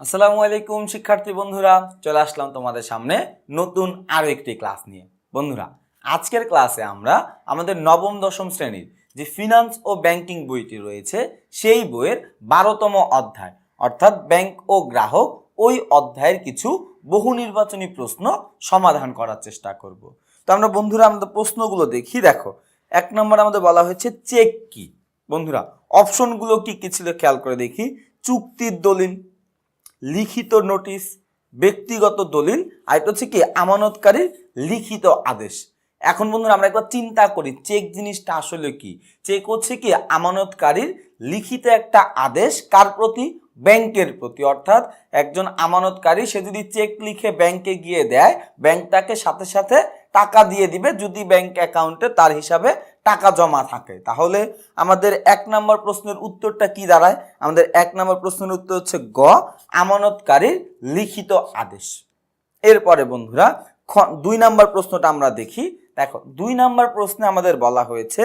আসসালামু আলাইকুম, শিক্ষার্থী বন্ধুরা। চলে আসলাম তোমাদের সামনে নতুন আরও একটি ক্লাস নিয়ে। বন্ধুরা, আজকের ক্লাসে আমরা আমাদের নবম, দশম শ্রেণির যে ফিনান্স ও ব্যাংকিং বইটি রয়েছে, সেই বইয়ের বারোতম অধ্যায়, অর্থাৎ ব্যাংক ও গ্রাহক, ওই অধ্যায়ের কিছু বহু নির্বাচনী প্রশ্ন সমাধান করার চেষ্টা করব। তো আমরা বন্ধুরা, আমাদের প্রশ্নগুলো দেখি। দেখো, এক নম্বর আমাদের বলা হয়েছে চেক কি? বন্ধুরা অপশনগুলো কি কি ছিল? খেয়াল করে দেখি। চুক্তির দলিল লিখিত নোটিশ, ব্যক্তিগত দলিল, আর এটা হচ্ছে কি, আমানতকারীর লিখিত আদেশ। এখন বন্ধুরা, আমরা একবার চিন্তা করি চেক জিনিসটা আসলে কি? চেক হচ্ছে কি, আমানতকারীর লিখিত একটা আদেশ কার প্রতি? ব্যাংকের প্রতি। অর্থাৎ একজন আমানতকারী, সে যদি চেক লিখে ব্যাংকে গিয়ে দেয়, ব্যাংক তাকে সাথে সাথে টাকা দিয়ে দিবে যদি ব্যাংক অ্যাকাউন্টে তার হিসাবে টাকা জমা থাকে। তাহলে আমাদের এক নম্বর প্রশ্নের উত্তরটা কি দাঁড়ায়? আমাদের এক নম্বর প্রশ্নের উত্তর হচ্ছে গ, আমানতকারীর লিখিত আদেশ। এরপরে বন্ধুরা দুই নম্বর প্রশ্নটা আমরা দেখি। দেখো, দুই নম্বর প্রশ্নে আমাদের বলা হয়েছে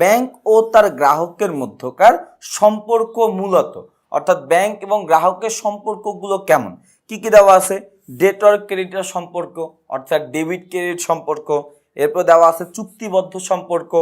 ব্যাংক ও তার গ্রাহকের মধ্যকার সম্পর্ক মূলত অর্থাৎ ব্যাংক এবং গ্রাহকের সম্পর্কগুলো কেমন? কি কি দেওয়া আছে? ডেটর ক্রেডিটের সম্পর্ক, অর্থাৎ ডেবিট ক্রেডিট সম্পর্ক, এরপর দেওয়া আছে চুক্তিবদ্ধ সম্পর্ক,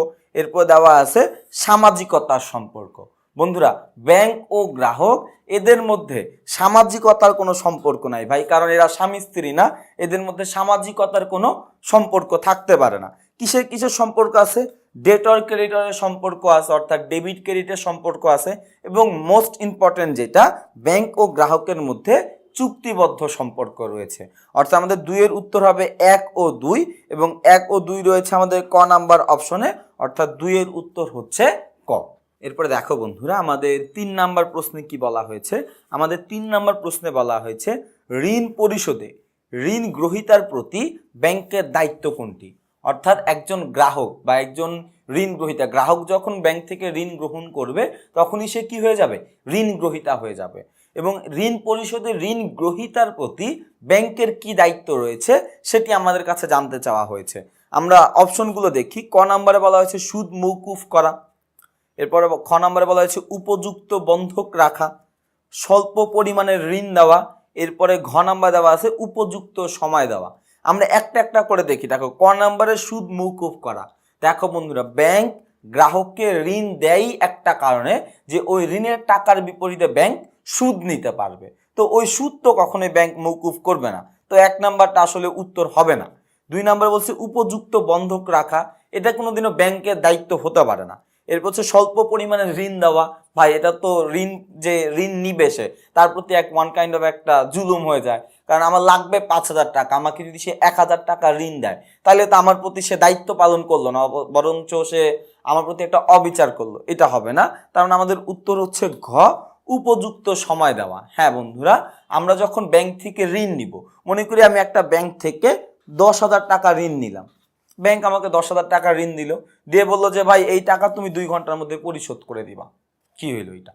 এরপর দেওয়া আছে সামাজিকতার সম্পর্ক। বন্ধুরা, ব্যাংক ও গ্রাহক, এদের মধ্যে সামাজিকতার কোনো সম্পর্ক নাই ভাই, কারণ এরা স্বামী স্ত্রী না, এদের মধ্যে সামাজিকতার কোনো সম্পর্ক থাকতে পারে না। কিসের কিসের সম্পর্ক আছে? ডেটর ক্রেডিটরের সম্পর্ক আছে, অর্থাৎ ডেবিট ক্রেডিটের সম্পর্ক আছে এবং মোস্ট ইম্পর্টেন্ট যেটা ব্যাংক ও গ্রাহকের মধ্যে চুক্তিবদ্ধ সম্পর্ক রয়েছে। অর্থাৎ আমাদের দুইয়ের উত্তর হবে এক ও দুই এবং এক ও দুই রয়েছে আমাদের ক নাম্বার অপশনে, অর্থাৎ দুইয়ের উত্তর হচ্ছে ক। এরপরে দেখো বন্ধুরা, আমাদের তিন নাম্বার প্রশ্নে কি বলা হয়েছে? আমাদের তিন নাম্বার প্রশ্নে বলা হয়েছে, ঋণ পরিশোধে ঋণ গ্রহীতার প্রতি ব্যাংকের দায়িত্ব কোনটি? অর্থাৎ একজন গ্রাহক বা একজন ঋণ গ্রহীতা, গ্রাহক যখন ব্যাংক থেকে ঋণ গ্রহণ করবে, তখনই সে কি হয়ে যাবে? ঋণ গ্রহীতা হয়ে যাবে। এবং ঋণ পরিশোধে ঋণ গ্রহীতার প্রতি ব্যাংকের কি দায়িত্ব রয়েছে, সেটি আমাদের কাছে জানতে চাওয়া হয়েছে। আমরা অপশনগুলো দেখি। ক নাম্বারে বলা হয়েছে সুদ মৌকুফ করা। এরপরে খ নম্বরে বলা হয়েছে উপযুক্ত বন্ধক রাখা। স্বল্প পরিমাণের ঋণ দেওয়া। এরপরে ঘ নাম্বার দেওয়া আছে উপযুক্ত সময় দেওয়া। আমরা একটা একটা করে দেখি। দেখো, ক নাম্বারে সুদ মৌকুফ করা। দেখো বন্ধুরা, ব্যাংক গ্রাহককে ঋণ দেয়ই একটা কারণে যে ওই ঋণের টাকার বিপরীতে ব্যাংক সুদ নিতে পারবে। তো ওই সুদ তো কখনোই ব্যাংক মৌকুফ করবে না। তো এক নাম্বারটা আসলে উত্তর হবে না। দুই নাম্বার বলছে উপযুক্ত বন্ধক রাখা। এটা কোনোদিনও ব্যাংকের দায়িত্ব হতে পারে না। এরপর হচ্ছে স্বল্প পরিমাণে ঋণ দেওয়া। ভাই, এটা তো ঋণ যে ঋণ নিবে সে, তার প্রতি এক ওয়ান কাইন্ড অফ একটা জুলুম হয়ে যায়। কারণ আমার লাগবে পাঁচ হাজার টাকা। আমাকে যদি সে এক হাজার টাকা ঋণ দেয়, তাহলে তো আমার প্রতি সে দায়িত্ব পালন করল না বরঞ্চ সে আমার প্রতি একটা অবিচার করল। এটা হবে না। কারণ আমাদের উত্তর হচ্ছে ঘ, উপযুক্ত সময় দেওয়া। হ্যাঁ বন্ধুরা, আমরা যখন ব্যাংক থেকে ঋণ নিব, মনে করি আমি একটা ব্যাংক থেকে দশ হাজার টাকা ঋণ নিলাম। ব্যাংক আমাকে দশ হাজার টাকা ঋণ দিল। দিয়ে বলল যে, ভাই, এই টাকা তুমি দুই ঘণ্টার মধ্যে পরিশোধ করে দিবা। কি হইল এটা?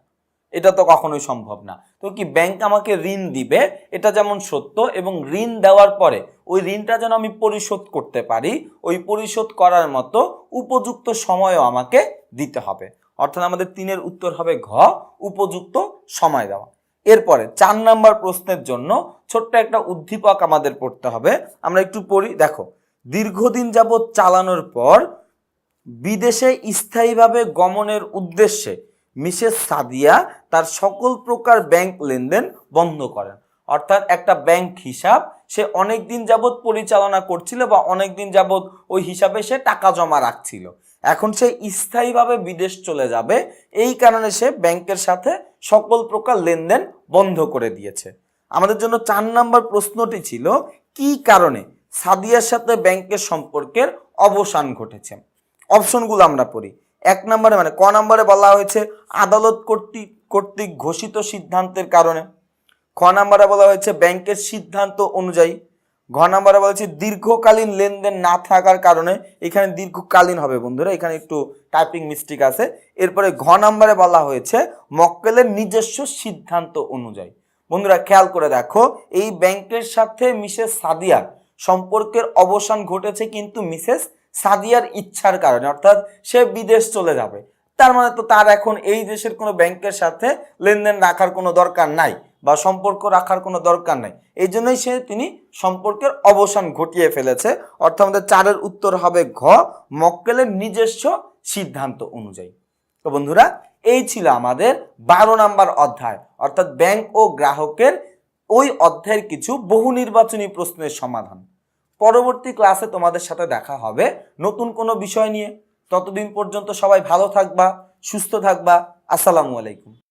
এটা তো কখনোই সম্ভব না। তো কি ব্যাংক আমাকে ঋণ দিবে? এটা যেমন সত্য এবং ঋণ দেওয়ার পরে ওই ঋণটা যেন আমি পরিশোধ করতে পারি, ওই পরিশোধ করার মতো উপযুক্ত সময়ও আমাকে দিতে হবে। অর্থাৎ আমাদের তিনের উত্তর হবে ঘ, উপযুক্ত সময় দেওয়া। এরপরে চার নাম্বার প্রশ্নের জন্য ছোট্ট একটা উদ্দীপক আমাদের পড়তে হবে। আমরা একটু পড়ি, দেখো। দীর্ঘদিন যাবৎ চালানোর পর বিদেশে স্থায়ীভাবে গমনের উদ্দেশ্যে মিসেস সাদিয়া তার সকল প্রকার ব্যাংক লেনদেন বন্ধ করেন। অর্থাৎ একটা ব্যাংক হিসাব, সে অনেক দিন যাবৎ পরিচালনা করছিল বা অনেক দিন যাবৎ ওই হিসাবে সে টাকা জমা রাখছিল। এখন সে স্থায়ীভাবে বিদেশ চলে যাবে, এই কারণে সে ব্যাংকের সাথে সকল প্রকার লেনদেন বন্ধ করে দিয়েছে। আমাদের জন্য চার নাম্বার প্রশ্নটি ছিল, কি কারণে সাদিয়ার সাথে ব্যাংকের সম্পর্কের অবসান ঘটেছে? অপশনগুলো আমরা পড়ি। এক নম্বরে মানে ক নম্বরে বলা হয়েছে আদালত কর্তৃক কর্তৃক ঘোষিত সিদ্ধান্তের কারণে। খ নম্বরে বলা হয়েছে ব্যাংকের সিদ্ধান্ত অনুযায়ী। ঘ নম্বরে বলা হয়েছে দীর্ঘকালীন লেনদেন না থাকার কারণে এখানে দীর্ঘকালীন হবে বন্ধুরা, এখানে একটু টাইপিং মিস্টেক আছে। এরপরে ঘ নম্বরে বলা হয়েছে মক্কেলের নিজস্ব সিদ্ধান্ত অনুযায়ী। বন্ধুরা, খেয়াল করে দেখো, এই ব্যাংকের সাথে মিসেস সাদিয়ার সম্পর্কের অবসান ঘটেছে কিন্তু মিসেস সাদিয়ার ইচ্ছার কারণে, অর্থাৎ সে বিদেশ চলে যাবে। তার মানে তো তার এখন এই দেশের কোনো ব্যাংকের সাথে লেনদেন রাখার কোনো দরকার নাই বা সম্পর্ক রাখার কোনো দরকার নাই। এই জন্যই সে তিনি সম্পর্কের অবসান ঘটিয়ে ফেলেছে। অর্থাৎ আমাদের চারের উত্তর হবে ঘ, মক্কেলের নিজস্ব সিদ্ধান্ত অনুযায়ী। তো বন্ধুরা, এই ছিল আমাদের বারো নাম্বার অধ্যায়। অর্থাৎ ব্যাংক ও গ্রাহকের ওই অধ্যায়ের কিছু বহু নির্বাচনী প্রশ্নের সমাধান। পরবর্তী ক্লাসে তোমাদের সাথে দেখা হবে। নতুন কোনো বিষয় নিয়ে। ততদিন পর্যন্ত সবাই ভালো থাকবা, সুস্থ থাকবা। আসসালামু আলাইকুম।